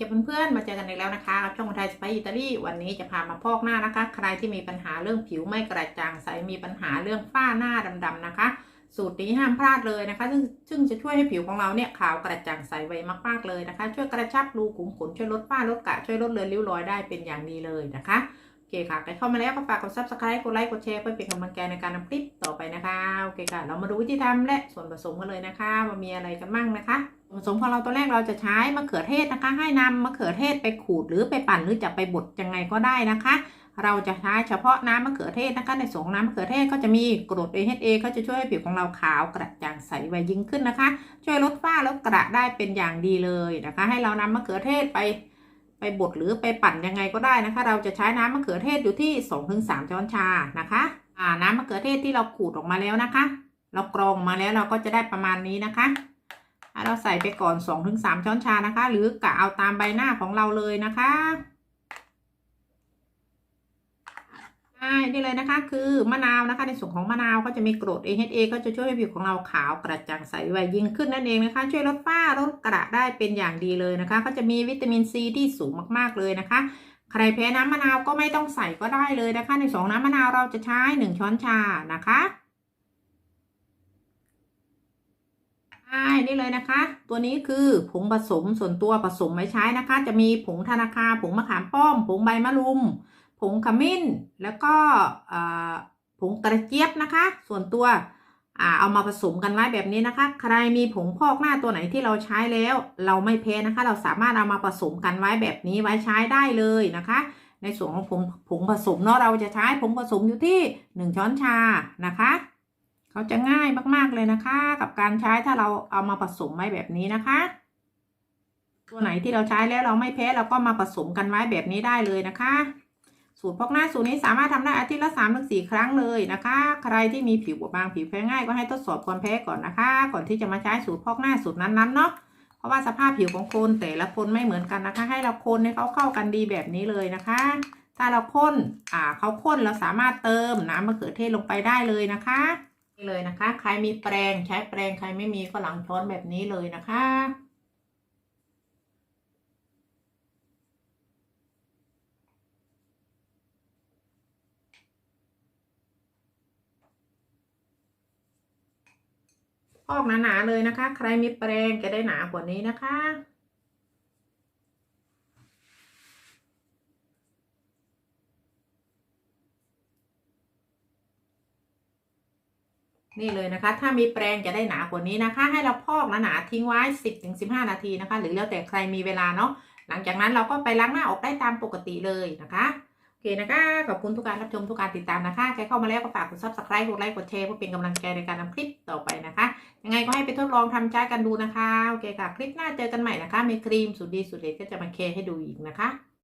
จะเพื่อนๆ มาเจอกันอีกแล้วนะคะ ช่องไทยสไปอิตาลีวันนี้จะพามาพอกหน้านะคะ ใครที่มีปัญหาเรื่องผิวไม่กระจ่างใส มีปัญหาเรื่องฝ้าหน้าดำๆนะคะ สูตรนี้ห้ามพลาดเลยนะคะ ซึ่งซึ่งจะช่วยให้ผิวของเราเนี่ยขาวกระจ่างใสไวมากๆเลยนะคะ ช่วยกระชับรูขุมขน ช่วยลดฝ้าลดกระช่วยลดเลือนริ้วรอยได้เป็นอย่างดีเลยนะคะโอเคค่ะ ใครเข้ามาแล้วก็ฝากกด subscribe กดไลค์ กดแชร์เพื่อเป็นกำลังใจในการทำคลิปต่อไปนะคะ โอเคค่ะ เรามาดูวิธีทำและส่วนผสมกันเลยนะคะว่ามีอะไรกันบ้างนะคะ ผสมของเราตัวแรกเราจะใช้มะเขือเทศนะคะ ให้นำมะเขือเทศไปขูดหรือไปปั่นหรือจะไปบดยังไงก็ได้นะคะ เราจะใช้เฉพาะน้ำมะเขือเทศนะคะ ในส่วนน้ำมะเขือเทศก็จะมีกรด AHA เขาจะช่วยให้ผิวของเราขาวกระจ่างใสไวยิ่งขึ้นนะคะ ช่วยลดฝ้าลดกระได้เป็นอย่างดีเลยนะคะ ให้เรานำมะเขือเทศไปไปบดหรือไปปั่นยังไงก็ได้นะคะ เราจะใช้น้ำมะเขือเทศอยู่ที่ 2-3 ช้อนชานะคะน้ำมะเขือเทศที่เราขูดออกมาแล้วนะคะ เรากรองมาแล้วเราก็จะได้ประมาณนี้นะคะ เราใส่ไปก่อน 2-3 ช้อนชานะคะ หรือกะเอาตามใบหน้าของเราเลยนะคะใช่นี่เลยนะคะ คือมะนาวนะคะ ในส่วนของมะนาวก็จะมีกรด AHA ก็จะช่วยให้ผิวของเราขาวกระจ่างใสไวยิ่งขึ้นนั่นเองนะคะ ช่วยลดฝ้าลดกระได้เป็นอย่างดีเลยนะคะ ก็จะมีวิตามินซีที่สูงมากๆเลยนะคะใครแพ้น้ำมะนาวก็ไม่ต้องใส่ก็ได้เลยนะคะ ในสองน้ำมะนาวเราจะใช้หนึ่งช้อนชานะคะ ใช่นี่เลยนะคะ ตัวนี้คือผงผสมส่วนตัวผสมไว้ใช้นะคะ จะมีผงธนาคาผงมะขามป้อม ผงใบมะรุม ผงขมิ้น แล้วก็ผงกระเจี๊ยบนะคะ ส่วนตัวอเอามาผสมกันไว้แบบนี้นะคะ ใครมีผงพอกหน้าตัวไหนที่เราใช้แล้ว เราไม่แพ้นะคะ เราสามารถเอามาผสมกันไว้แบบนี้ไว้ใช้ได้เลยนะคะ ในส่วนของผงผงผสมเนาะเราจะใช้ผงผสมอยู่ที่หนึ่งช้อนชานะคะ เขาจะง่ายมากๆเลยนะคะ กับการใช้ถ้าเราเอามาผสมไว้แบบนี้นะคะ ตัวไหนที่เราใช้แล้วเราไม่แพ้เราก็มาผสมกันไว้แบบนี้ได้เลยนะคะ สูตรพอกหน้าสูตรนี้สามารถทำได้อาทิตย์ละสามถึงสี่ครั้งเลยนะคะ ใครที่มีผิวบางผิวแพ้ง่ายก็ให้ทดสอบความแพ้ก่อนนะคะ ก่อนที่จะมาใช้สูตรพอกหน้าสูตรนั้นๆเนาะเพราะว่าสภาพผิวของคนแต่ละคนไม่เหมือนกันนะคะ ให้เราคนให้เขาเข้ากันดีแบบนี้เลยนะคะถ้าเราข้น อ่า เขาข้นเราสามารถเติมน้ำมะเขือเทศลงไปได้เลยนะคะ นี่เลยนะคะ ใครมีแปรงใช้แปรงใครไม่มีก็หลังช้อนแบบนี้เลยนะคะออกหนาๆเลยนะคะ ใครมีแปรงจะได้หนากว่านี้นะคะ นี่เลยนะคะ ถ้ามีแปรงจะได้หนากว่านี้นะคะ ให้เราพอกหนาๆทิ้งไว้ 10-15 นาทีนะคะ หรือแล้วแต่ใครมีเวลาเนาะหลังจากนั้นเราก็ไปล้างหน้าออกได้ตามปกติเลยนะคะ โอเคนะคะ ขอบคุณทุกการรับชมทุกการติดตามนะคะ ใครเข้ามาแล้วก็ฝากกด subscribe กดไลค์กดแชร์เพื่อเป็นกำลังใจในการทำคลิปต่อไปนะคะ ยังไงก็ให้ไปทดลองทำใช้กันดูนะคะ โอเคค่ะ คลิปหน้าเจอกันใหม่นะคะ มีครีมสุดดีสุดเด็ดก็จะมาแคร์ให้ดูอีกนะคะ